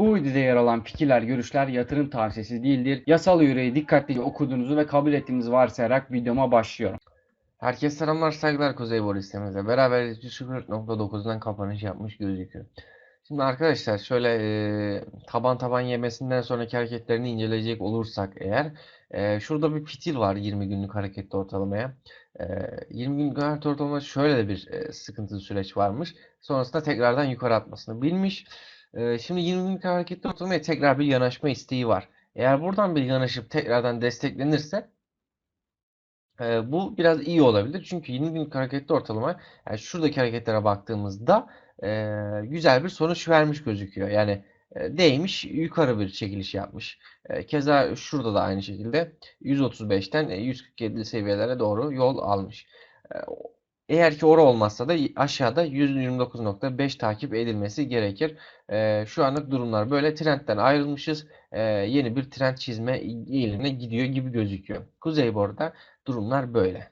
Bu videoda yer alan fikirler, görüşler yatırım tavsiyesi değildir. Yasal yüreği dikkatlice okuduğunuzu ve kabul ettiğinizi varsayarak videoma başlıyorum. Herkese selamlar saygılar Kuzey Bor istemizle. Beraber 104.9'dan kapanış yapmış gözüküyor. Şimdi arkadaşlar şöyle e, taban taban yemesinden sonraki hareketlerini inceleyecek olursak eğer e, şurada bir fitil var 20 günlük hareketli ortalamaya. E, 20 günlük hareketli ortalamada şöyle de bir e, sıkıntılı süreç varmış. Sonrasında tekrardan yukarı atmasını bilmiş. E, şimdi 20 günlük hareketli ortalamaya tekrar bir yanaşma isteği var. Eğer buradan bir yanaşıp tekrardan desteklenirse ee, bu biraz iyi olabilir. Çünkü 20 günlük hareketli ortalama yani şuradaki hareketlere baktığımızda e, güzel bir sonuç vermiş gözüküyor. Yani e, değmiş yukarı bir çekiliş yapmış. E, keza şurada da aynı şekilde 135'ten e, 147 seviyelere doğru yol almış. E, eğer ki ora olmazsa da aşağıda 129.5 takip edilmesi gerekir. E, şu anlık durumlar böyle. Trendten ayrılmışız. E, yeni bir trend çizme eğilimine gidiyor gibi gözüküyor. Kuzeybor'da durumlar böyle.